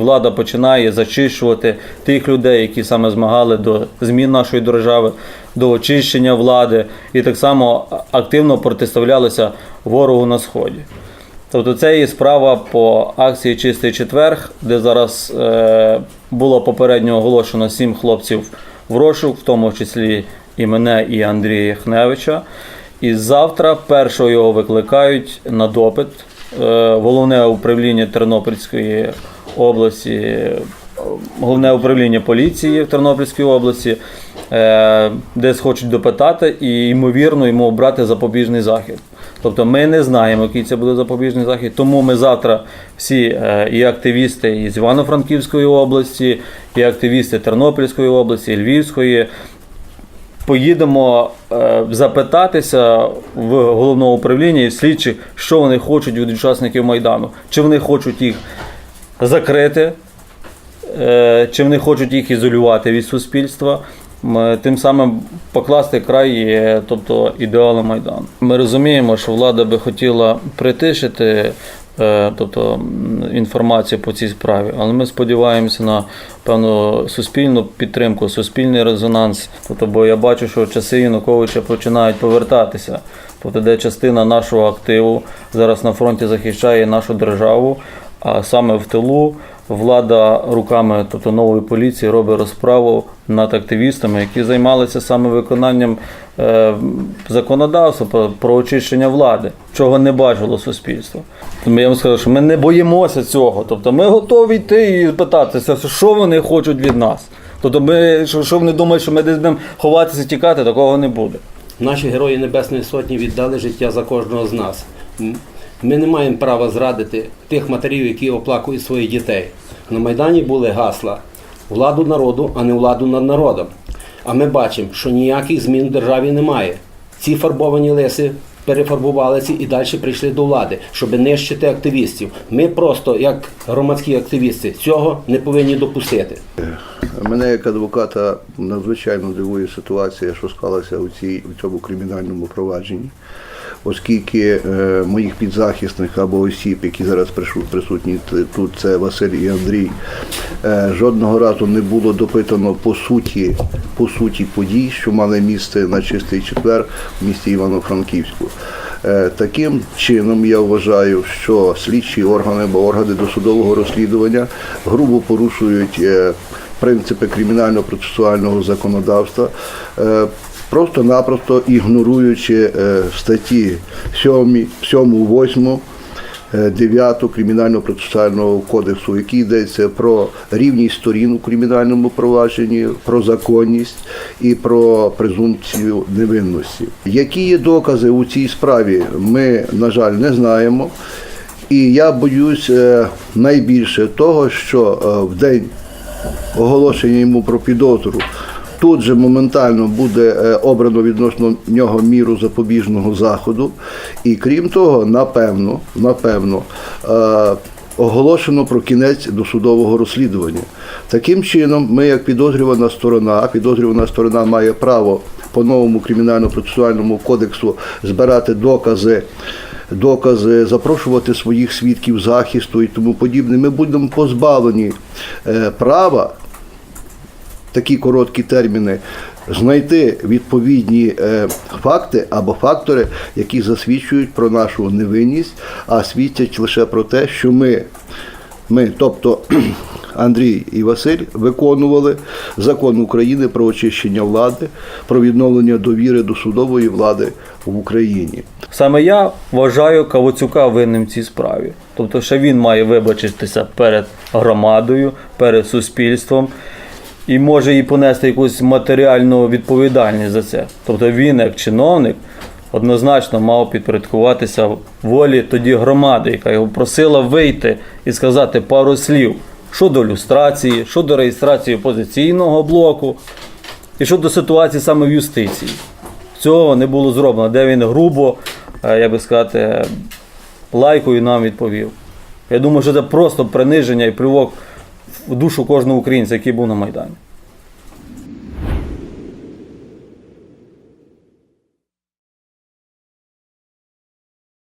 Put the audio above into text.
Влада починає зачищувати тих людей, які саме змагали до змін нашої держави, до очищення влади, і так само активно протиставлялися ворогу на сході. Тобто це і справа по акції Чистий четверг, де зараз е, було попередньо оголошено сім хлопців в розшук, в тому числі і мене, і Андрія Яхневича. І завтра першого його викликають на допит. Е, головне управління Тернопільської області, головне управління поліції в Тернопільській області, е, десь хочуть допитати і, ймовірно, йому обрати запобіжний захід. Тобто ми не знаємо, який це буде запобіжний захід, тому ми завтра всі е, і активісти із Івано-Франківської області, і активісти Тернопільської області, і Львівської, поїдемо е, запитатися в головного управління і в слідчих, що вони хочуть від учасників Майдану. Чи вони хочуть їх закрити, е, чи вони хочуть їх ізолювати від суспільства. Тим самим покласти край, е, тобто ідеалу Майдану. Ми розуміємо, що влада би хотіла притишити е, тобто, інформацію по цій справі, але ми сподіваємося на певну суспільну підтримку, суспільний резонанс. Тобто, бо я бачу, що часи Януковича починають повертатися. Тобто, де частина нашого активу зараз на фронті захищає нашу державу, а саме в тилу влада руками тобто нової поліції робить розправу над активістами, які займалися саме виконанням е, законодавства про, очищення влади, чого не бачило суспільство. Тому я вам скажу, що ми не боїмося цього. Тобто ми готові йти і питатися, що вони хочуть від нас. Тобто, ми, що вони думають, що ми десь будемо ховатися, тікати, такого не буде. Наші герої Небесної Сотні віддали життя за кожного з нас. Ми не маємо права зрадити тих матерів, які оплакують своїх дітей. На Майдані були гасла владу народу, а не владу над народом. А ми бачимо, що ніяких змін в державі немає. Ці фарбовані лиси перефарбувалися і далі прийшли до влади, щоб нищити активістів. Ми просто, як громадські активісти, цього не повинні допустити. Мене як адвоката надзвичайно дивує ситуація, що склалася у, цій, у цьому кримінальному провадженні, оскільки е, моїх підзахисних або осіб, які зараз присутні тут, це Василь і Андрій, е, жодного разу не було допитано по суті, по суті подій, що мали місце на чистий четвер в місті Івано-Франківську. Е, Таким чином я вважаю, що слідчі органи або органи досудового розслідування грубо порушують принципи кримінально-процесуального законодавства, просто-напросто ігноруючи е, статті 7, 7 8 9 кримінально-процесуального кодексу, який йдеться про рівність сторін у кримінальному провадженні, про законність і про презумпцію невинності. Які є докази у цій справі, ми, на жаль, не знаємо. І я боюсь е, найбільше того, що е, в день оголошення йому про підозру. Тут же моментально буде е, обрано відносно нього міру запобіжного заходу, і крім того, напевно, напевно, е, оголошено про кінець досудового розслідування. Таким чином, ми, як підозрювана сторона, підозрювана сторона має право по новому кримінально-процесуальному кодексу збирати докази докази, запрошувати своїх свідків захисту і тому подібне, ми будемо позбавлені е, права такі короткі терміни. Знайти відповідні е, факти або фактори, які засвідчують про нашу невинність, а свідчать лише про те, що ми, ми тобто Андрій і Василь, виконували закон України про очищення влади, про відновлення довіри до судової влади в Україні. Саме я вважаю Кавоцюка винним в цій справі. Тобто, що він має вибачитися перед громадою, перед суспільством і може і понести якусь матеріальну відповідальність за це. Тобто він, як чиновник, однозначно мав підпорядкуватися волі тоді громади, яка його просила вийти і сказати пару слів щодо люстрації, щодо реєстрації опозиційного блоку і щодо ситуації саме в юстиції. Цього не було зроблено, де він грубо, е, як би сказати, лайкою нам відповів. Я думаю, що це просто приниження і плювок в душу кожного українця, який був на Майдані.